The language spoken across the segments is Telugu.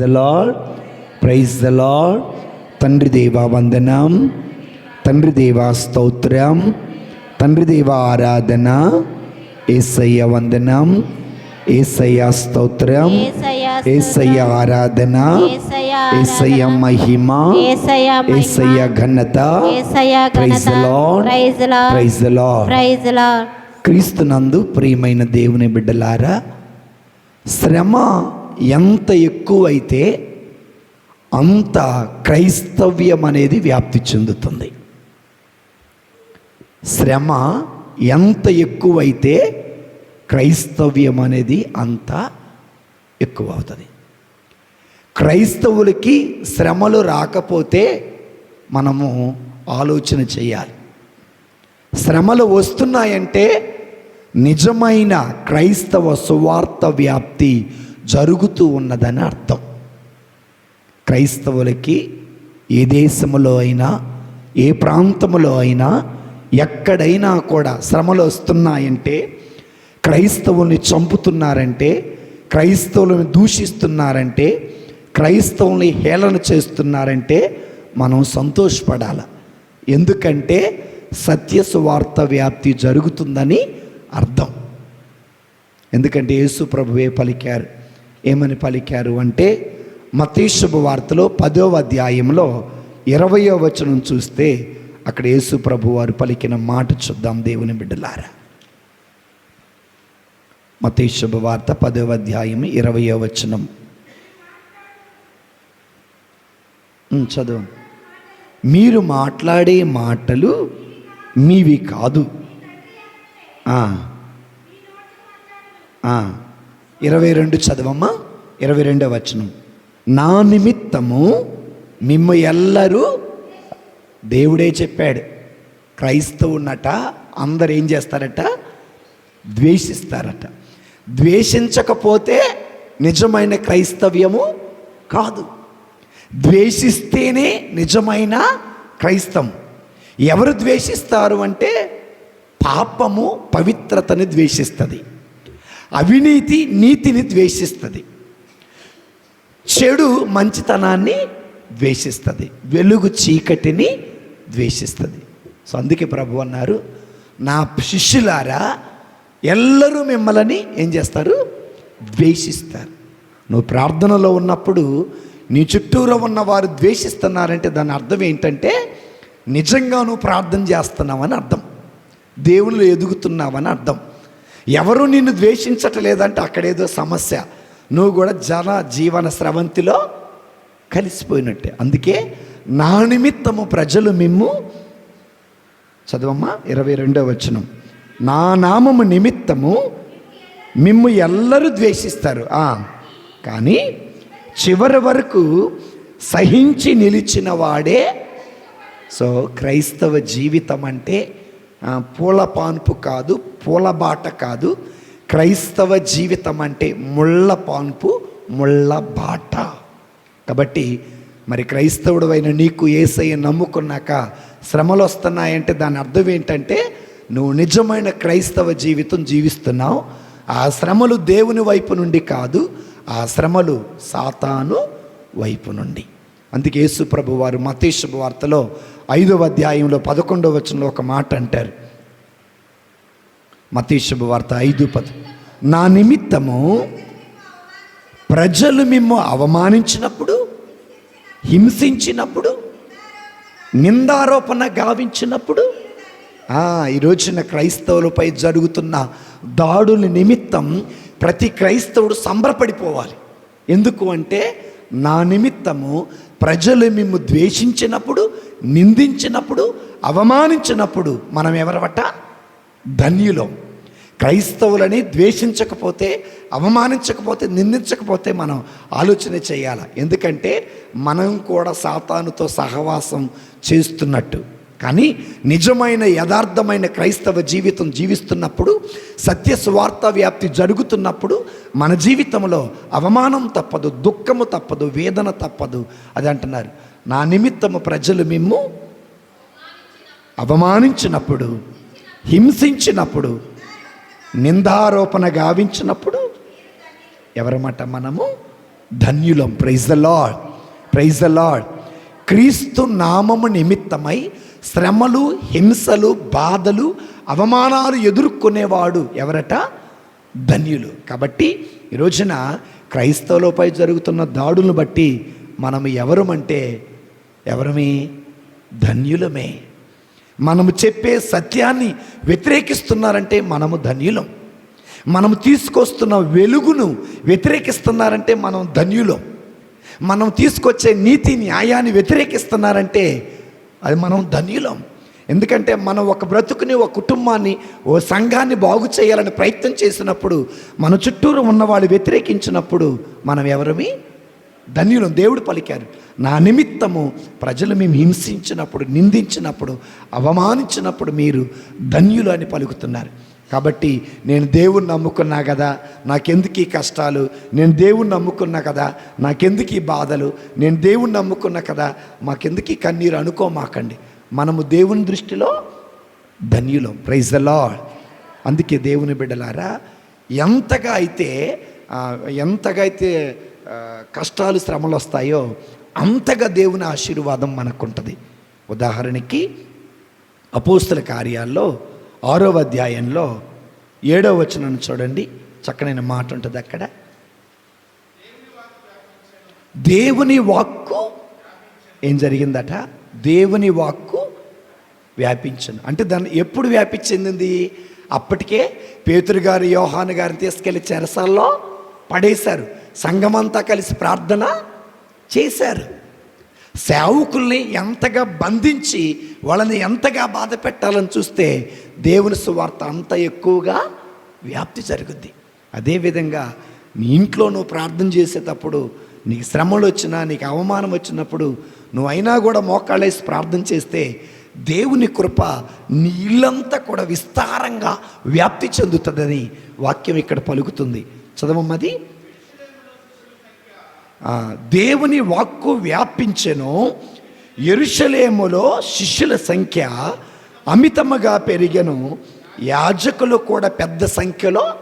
The lord praise the lord తండ్రి దేవా వందనం తండ్రి దేవా స్తోత్రం తండ్రి దేవా ఆరాధన ఏసయ్య వందనం ఏసయ్య స్తోత్రం ఏసయ్య ఆరాధన ఏసయ్య మహిమ ఏసయ్య ఘనత praise lord, praise lord praise lord క్రీస్తునందు ప్రియమైన దేవుని బిడ్డలారా శ్రమ ఎంత ఎక్కువైతే అంత క్రైస్తవ్యం అనేది వ్యాప్తి చెందుతుంది. శ్రమ ఎంత ఎక్కువైతే క్రైస్తవ్యం అనేది అంత ఎక్కువ అవుతుంది క్రైస్తవులకి శ్రమలు రాకపోతే మనము ఆలోచన చేయాలి. శ్రమలు వస్తున్నాయంటే నిజమైన క్రైస్తవ సువార్త వ్యాప్తి జరుగుతూ ఉన్నదని అర్థం. క్రైస్తవులకి ఏ దేశంలో అయినా ఏ ప్రాంతంలో అయినా ఎక్కడైనా కూడా శ్రమలు వస్తున్నాయంటే క్రైస్తవుల్ని చంపుతున్నారంటే క్రైస్తవులను దూషిస్తున్నారంటే క్రైస్తవుల్ని హేళన చేస్తున్నారంటే మనం సంతోషపడాలి. ఎందుకంటే సత్య సువార్త వ్యాప్తి జరుగుతుందని అర్థం. ఎందుకంటే యేసు ప్రభువే పలికారు ఏమని పలికారు అంటే మతీశుభ వార్తలో పదో అధ్యాయంలో ఇరవయో వచనం చూస్తే అక్కడ యేసు ప్రభు వారు పలికిన మాట చూద్దాం దేవుని బిడ్డలారా మతీశుభ వార్త పదవ అధ్యాయం ఇరవయో వచనం చదువు మీరు మాట్లాడే మాటలు మీవి కాదు ఆ. ఆ. ఇరవై రెండు చదవమ్మా. ఇరవై రెండవ వచనం. నా నిమిత్తము మిమ్మ ఎల్లరూ దేవుడే చెప్పాడు. క్రైస్తవునట అందరు ఏం చేస్తారట? ద్వేషిస్తారట. ద్వేషించకపోతే నిజమైన క్రైస్తవ్యము కాదు. ద్వేషిస్తేనే నిజమైన క్రైస్తం ఎవరు ద్వేషిస్తారు అంటే పాపము పవిత్రతని ద్వేషిస్తుంది. అవినీతి నీతిని ద్వేషిస్తుంది. చెడు మంచితనాన్ని ద్వేషిస్తుంది. వెలుగు చీకటిని ద్వేషిస్తుంది. సో అందుకే ప్రభు అన్నారు నా శిష్యులారా ఎల్లరూ మిమ్మల్ని ఏం చేస్తారు? ద్వేషిస్తారు. నువ్వు ప్రార్థనలో ఉన్నప్పుడు నీ చుట్టూరా ఉన్న వారు ద్వేషిస్తున్నారంటే దాని అర్థం ఏంటంటే నిజంగా నువ్వు ప్రార్థన చేస్తున్నావని అర్థం. దేవుళ్ళు ఎదుగుతున్నావని అర్థం. ఎవరు నిన్ను ద్వేషించట్లేదంటే అక్కడేదో సమస్య. నువ్వు కూడా జన జీవన స్రవంతిలో కలిసిపోయినట్టే. అందుకే నా నిమిత్తము ప్రజలు మిమ్ము. చదవమ్మా ఇరవై రెండవ వచనం. నా నామము నిమిత్తము మిమ్ము ఎల్లరూ ద్వేషిస్తారు. కానీ చివరి వరకు సహించి నిలిచిన వాడే. సో క్రైస్తవ జీవితం అంటే పూల పాన్పు కాదు పూల బాట కాదు. క్రైస్తవ జీవితం అంటే ముళ్ళ పాన్పు ముళ్ళ బాట. కాబట్టి మరి క్రైస్తవుడు అయిన నీకు ఏసయ్య నమ్ముకున్నాక శ్రమలు వస్తున్నాయంటే దాని అర్థం ఏంటంటే నువ్వు నిజమైన క్రైస్తవ జీవితం జీవిస్తున్నావు. ఆ శ్రమలు దేవుని వైపు నుండి కాదు ఆ శ్రమలు సాతాను వైపు నుండి. అందుకే యేసు ప్రభు వారు మతేశుభ వార్తలో ఐదవ అధ్యాయంలో పదకొండవ వచనంలో ఒక మాట అంటారు. మతేశుభ వార్త ఐదు పద నా నిమిత్తము ప్రజలు మిమ్ము అవమానించినప్పుడు హింసించినప్పుడు నిందారోపణ గావించినప్పుడు ఈ రోజున క్రైస్తవులపై జరుగుతున్న దాడుల నిమిత్తం ప్రతి క్రైస్తవుడు సంబరపడిపోవాలి. ఎందుకు అంటే నా నిమిత్తము ప్రజలు మేము ద్వేషించినప్పుడు నిందించినప్పుడు అవమానించినప్పుడు మనం ఎవరవట? ధన్యులం. క్రైస్తవులని ద్వేషించకపోతే అవమానించకపోతే నిందించకపోతే మనం ఆలోచన చేయాలి? ఎందుకంటే మనం కూడా సాతానుతో సహవాసం చేస్తున్నట్టు. కానీ నిజమైన యథార్థమైన క్రైస్తవ జీవితం జీవిస్తున్నప్పుడు సత్య సువార్త వ్యాప్తి జరుగుతున్నప్పుడు మన జీవితంలో అవమానం తప్పదు దుఃఖము తప్పదు వేదన తప్పదు. అది అంటున్నారు నా నిమిత్తము ప్రజలు మిమ్ము అవమానించినప్పుడు హింసించినప్పుడు నిందారోపణ గావించినప్పుడు ఎవరమాట మనము ధన్యులం. Praise the lord praise the lord క్రీస్తు నామము నిమిత్తమై శ్రమలు హింసలు బాధలు అవమానాలు ఎదుర్కొనేవాడు ఎవరట? ధన్యులు. కాబట్టి ఈ రోజున క్రైస్తవులపై జరుగుతున్న దాడులను బట్టి మనం ఎవరమంటే ఎవరమే? ధన్యులమే. మనము చెప్పే సత్యాన్ని వ్యతిరేకిస్తున్నారంటే మనము ధన్యులం. మనము తీసుకొస్తున్న వెలుగును వ్యతిరేకిస్తున్నారంటే మనం ధన్యులం. మనం తీసుకొచ్చే నీతి న్యాయాన్ని వ్యతిరేకిస్తున్నారంటే అది మనం ధన్యులం. ఎందుకంటే మనం ఒక బ్రతుకుని ఒక కుటుంబాన్ని ఓ సంఘాన్ని బాగు చేయాలని ప్రయత్నం చేసినప్పుడు మన చుట్టూరు ఉన్నవాళ్ళు వ్యతిరేకించినప్పుడు మనం ఎవరమి? ధన్యులం. దేవుడు పలికారు నా నిమిత్తము ప్రజలు మేము హింసించినప్పుడు నిందించినప్పుడు అవమానించినప్పుడు మీరు ధన్యులు అని పలుకుతున్నారు. కాబట్టి నేను దేవుణ్ణి నమ్ముకున్నా కదా నాకెందుకు ఈ కష్టాలు? నేను దేవుణ్ణి నమ్ముకున్నా కదా నాకెందుకు ఈ బాధలు? నేను దేవుణ్ణి నమ్ముకున్నా కదా మాకెందుకు ఈ కన్నీరు? అనుకోమాకండి మనము దేవుని దృష్టిలో ధన్యులం. ప్రైజ్ ద లాడ్ అందుకే దేవుని బిడ్డలారా ఎంతగా అయితే ఎంతగా అయితే కష్టాలు శ్రమలు వస్తాయో అంతగా దేవుని ఆశీర్వాదం మనకుంటుంది. ఉదాహరణకి అపోస్తుల కార్యాల్లో ఆరవ అధ్యాయంలో ఏడవ వచనం చూడండి. చక్కనైన మాట ఉంటుంది అక్కడ. దేవుని వాక్కు ఏం జరిగిందట? దేవుని వాక్కు వ్యాపించను. అంటే దాన్ని ఎప్పుడు వ్యాపించి చెందింది అప్పటికే పేతురు గారు యోహాను గారిని తీసుకెళ్ళి చెరసాల్లో పడేశారు. సంఘమంతా కలిసి ప్రార్థన చేశారు. సేవకుల్ని ఎంతగా బంధించి వాళ్ళని ఎంతగా బాధ పెట్టాలని చూస్తే దేవుని సువార్త అంత ఎక్కువగా వ్యాప్తి జరుగుద్ది. అదేవిధంగా నీ ఇంట్లో నువ్వు ప్రార్థన చేసేటప్పుడు నీకు శ్రమలు వచ్చినా నీకు అవమానం వచ్చినప్పుడు నువ్వు అయినా కూడా మోకాళ్ళేసి ప్రార్థన చేస్తే దేవుని కృప నీ ఇల్లంతా కూడా విస్తారంగా వ్యాప్తి చెందుతుందని వాక్యం ఇక్కడ పలుకుతుంది. చదవమ్మది? దేవుని వాక్కు వ్యాపించెను. ఎరుషలేములో శిష్యుల సంఖ్య అమితముగా పెరిగను. యాజకులు కూడా పెద్ద సంఖ్యలో.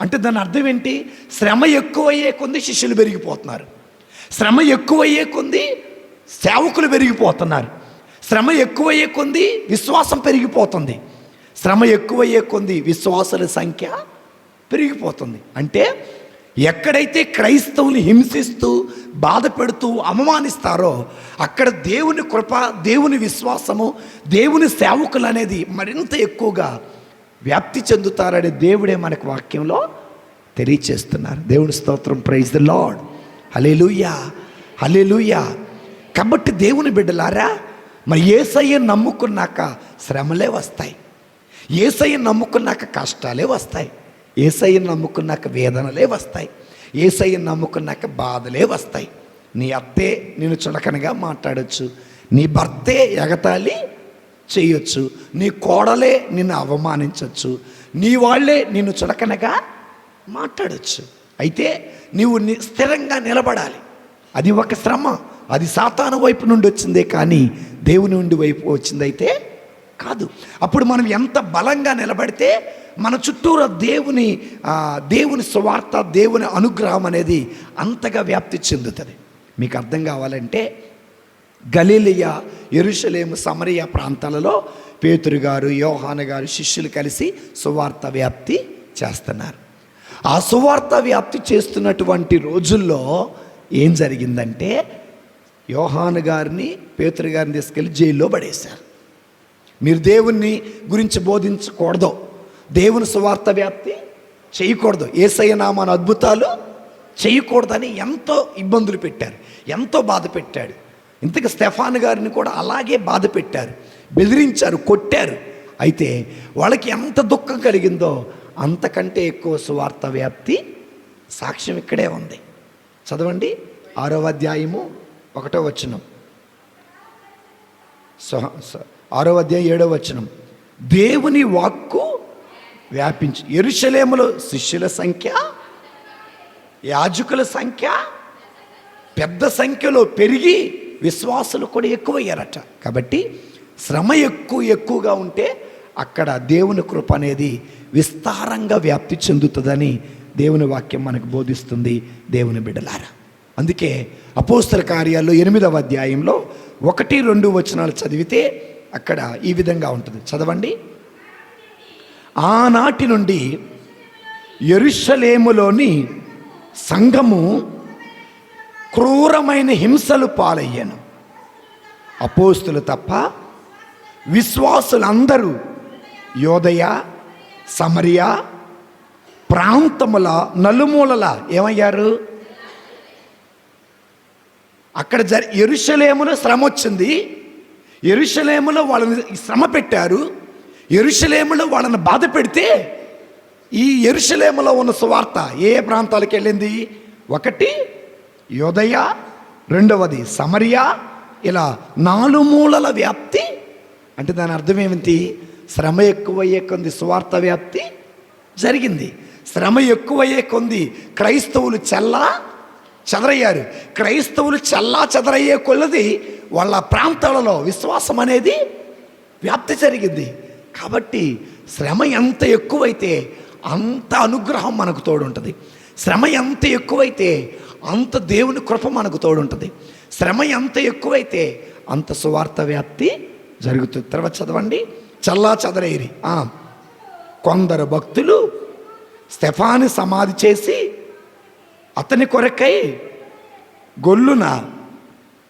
అంటే దాని అర్థం ఏంటి? శ్రమ ఎక్కువయ్యే కొంది శిష్యులు పెరిగిపోతున్నారు. శ్రమ ఎక్కువయ్యే కొంది సేవకులు పెరిగిపోతున్నారు. శ్రమ ఎక్కువయ్యే కొంది విశ్వాసం పెరిగిపోతుంది. శ్రమ ఎక్కువయ్యే కొంది విశ్వాసుల సంఖ్య పెరిగిపోతుంది. అంటే ఎక్కడైతే క్రైస్తవులు హింసిస్తూ బాధ పెడుతూ అవమానిస్తారో అక్కడ దేవుని కృప దేవుని విశ్వాసము దేవుని సేవకులు అనేది మరింత ఎక్కువగా వ్యాప్తి చెందుతారనే దేవుడే మనకు వాక్యంలో తెలియచేస్తున్నారు. దేవుని స్తోత్రం praise the lord hallelujah hallelujah కాబట్టి దేవుని బిడ్డలారా మరి ఏసయ్య నమ్ముకున్నాక శ్రమలే వస్తాయి. ఏసయ్య నమ్ముకున్నాక కష్టాలే వస్తాయి. ఏసయ్యను నమ్ముకున్నాక వేదనలే వస్తాయి. ఏసయ్యను నమ్ముకున్నాక బాధలే వస్తాయి. నీ అత్తే నేను చులకనగా మాట్లాడచ్చు. నీ భర్తే ఎగతాళి చేయొచ్చు. నీ కోడలే నిన్ను అవమానించవచ్చు నీ వాళ్ళే నిన్ను చులకనగా మాట్లాడొచ్చు. అయితే నీవు ని- స్థిరంగా నిలబడాలి. అది ఒక శ్రమ. అది సాతాను వైపు నుండి వచ్చిందే కానీ దేవుని నుండి వైపు వచ్చిందైతే కాదు. అప్పుడు మనం ఎంత బలంగా నిలబడితే మన చుట్టూరా దేవుని దేవుని సువార్త దేవుని అనుగ్రహం అనేది అంతగా వ్యాప్తి చెందుతుంది. మీకు అర్థం కావాలంటే గలీలియా ఎరుషలేము సమరియా ప్రాంతాలలో పేతురు గారు యోహాను గారు శిష్యులు కలిసి సువార్త వ్యాప్తి చేస్తున్నారు. ఆ సువార్త వ్యాప్తి చేస్తున్నటువంటి రోజుల్లో ఏం జరిగిందంటే యోహాను గారిని పేతురు గారిని తీసుకెళ్ళి జైల్లో పడేశారు. మీరు దేవుణ్ణి గురించి బోధించకూడదు. దేవుని సువార్త వ్యాప్తి చేయకూడదు. ఏసయ్య నామాన అద్భుతాలు చేయకూడదని ఎంతో ఇబ్బందులు పెట్టారు. ఎంతో బాధ పెట్టాడు. ఇంతకు స్టెఫాన్ గారిని కూడా అలాగే బాధ పెట్టారు. బెదిరించారు కొట్టారు. అయితే వాళ్ళకి ఎంత దుఃఖం కలిగిందో అంతకంటే ఎక్కువ సువార్త వ్యాప్తి సాక్ష్యం ఇక్కడే ఉంది. చదవండి. ఆరవ అధ్యాయము ఒకటో వచనం. సో స- ఆరో అధ్యాయం ఏడో వచనం. దేవుని వాక్కు వ్యాపించి ఎరుషలేములో శిష్యుల సంఖ్య యాజకుల సంఖ్య పెద్ద సంఖ్యలో పెరిగి విశ్వాసులు కూడా ఎక్కువయ్యారట. కాబట్టి శ్రమ ఎక్కువ ఎక్కువగా ఉంటే అక్కడ దేవుని కృప అనేది విస్తారంగా వ్యాప్తి చెందుతుందని దేవుని వాక్యం మనకు బోధిస్తుంది దేవుని బిడ్డలారా. అందుకే అపోస్తల కార్యాల్లో ఎనిమిదవ అధ్యాయంలో ఒకటి రెండు వచనాలు చదివితే అక్కడ ఈ విధంగా ఉంటుంది. చదవండి. ఆనాటి నుండి ఎరుషలేములోని సంఘము క్రూరమైన హింసలు పాలయ్యాను. అపోస్తులు తప్ప విశ్వాసులందరూ యోదయ సమరియా ప్రాంతముల నలుమూలల ఏమయ్యారు? అక్కడ జరి ఎరుషలేములో శ్రమ వచ్చింది ఎరుషలేములో వాళ్ళని శ్రమ పెట్టారు. ఎరుషలేములో వాళ్ళని బాధ పెడితే ఈ ఎరుషలేములో ఉన్న సువార్త ఏ ఏ ప్రాంతాలకు వెళ్ళింది? ఒకటి యోదయ రెండవది సమరియా. ఇలా నాలుమూలల వ్యాప్తి. అంటే దాని అర్థం ఏమిటి? శ్రమ ఎక్కువయ్యే కొంది సువార్త వ్యాప్తి జరిగింది. శ్రమ ఎక్కువయ్యే కొంది క్రైస్తవులు చల్లా చెదరయ్యారు. క్రైస్తవులు చల్లా చెదరయ్యే కొలది వాళ్ళ ప్రాంతాలలో విశ్వాసం అనేది వ్యాప్తి జరిగింది. కాబట్టి శ్రమ ఎంత ఎక్కువైతే అంత అనుగ్రహం మనకు తోడుంటుంది. శ్రమ ఎంత ఎక్కువైతే అంత దేవుని కృప మనకు తోడుంటుంది. శ్రమ ఎంత ఎక్కువైతే అంత సువార్త వ్యాప్తి జరుగుతుంది. తర్వాత చదవండి. చల్లా చదరేరి. కొందరు భక్తులు స్టెఫాని సమాధి చేసి అతని కొరకై గొల్లున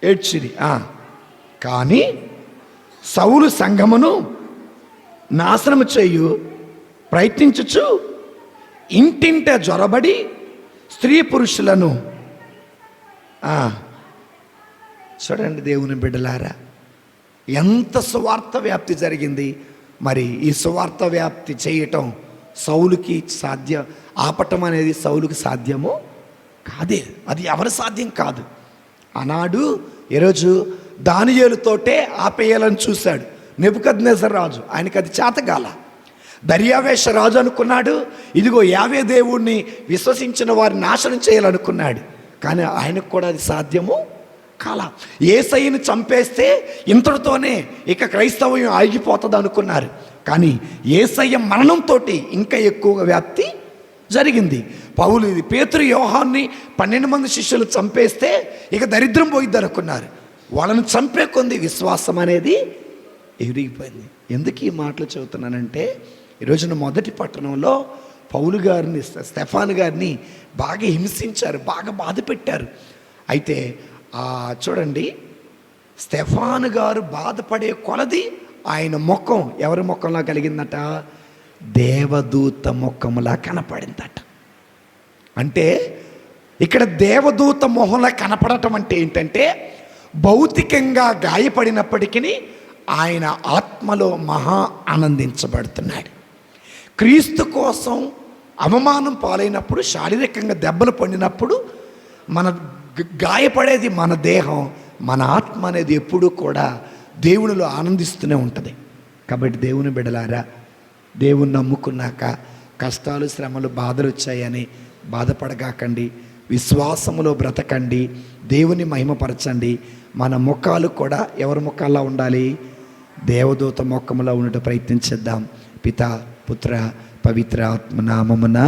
ఏడ్చిరి. కానీ సౌలు సంఘమును నాశనము చేయు ప్రయత్నించుచు ఇంటింట జ్వరబడి స్త్రీ పురుషులను చూడండి దేవుని బిడ్డలారా ఎంత సువార్త వ్యాప్తి జరిగింది. మరి ఈ సువార్త వ్యాప్తి చేయటం సౌలుకి సాధ్యం ఆపటం అనేది సౌలుకి సాధ్యమో కాదే. అది ఎవరి సాధ్యం కాదు. ఆనాడు ఈరోజు దానియేలుతోటే ఆపేయాలని చూశాడు. నెబుకద్నేసర్ రాజు ఆయనకి అది చేతగాల. దర్యావేశ రాజు అనుకున్నాడు ఇదిగో యావే దేవుణ్ణి విశ్వసించిన వారిని నాశనం చేయాలనుకున్నాడు. కానీ ఆయనకు కూడా అది సాధ్యము కాల. ఏసయ్యని చంపేస్తే ఇంతటితోనే ఇక క్రైస్తవం ఆగిపోతుంది అనుకున్నారు. కానీ ఏసయ్య మరణంతో ఇంకా ఎక్కువగా వ్యాప్తి జరిగింది. పౌలు ఇది పేతురు వ్యూహాన్ని పన్నెండు మంది శిష్యులు చంపేస్తే ఇక దరిద్రం పోయిద్ది అనుకున్నారు వాళ్ళని చంపే కొంది విశ్వాసం అనేది ఎరిగిపోయింది ఎందుకు ఈ మాటలు చెబుతున్నానంటే ఈరోజున మొదటి పట్టణంలో పౌలు గారిని స్టెఫాన్ గారిని బాగా హింసించారు బాగా బాధ పెట్టారు. అయితే చూడండి స్టెఫాన్ గారు బాధపడే కొలది ఆయన ముఖం ఎవరి ముఖంలా కలిగిందట? దేవదూత ముఖంలా కనపడిందట. అంటే ఇక్కడ దేవదూత మొహంలా కనపడటం అంటే ఏంటంటే భౌతికంగా గాయపడినప్పటికీ ఆయన ఆత్మలో మహా ఆనందించబడుతున్నాడు క్రీస్తు కోసం అవమానం పాలైనప్పుడు శారీరకంగా దెబ్బలు పడినప్పుడు మన గాయపడేది మన దేహం మన ఆత్మ అనేది ఎప్పుడూ కూడా దేవునిలో ఆనందిస్తూనే ఉంటుంది. కాబట్టి దేవుని బిడలారా దేవుని నమ్ముకున్నాక కష్టాలు శ్రమలు బాధలు వచ్చాయని బాధపడగాకండి విశ్వాసములో బ్రతకండి దేవుని మహిమపరచండి. మన ముఖాలు కూడా ఎవరి ముఖాల్లో ఉండాలి? దేవదూత మొక్కములో ఉండట ప్రయత్నించేద్దాం. పిత పుత్ర పవిత్ర ఆత్మ నామమున.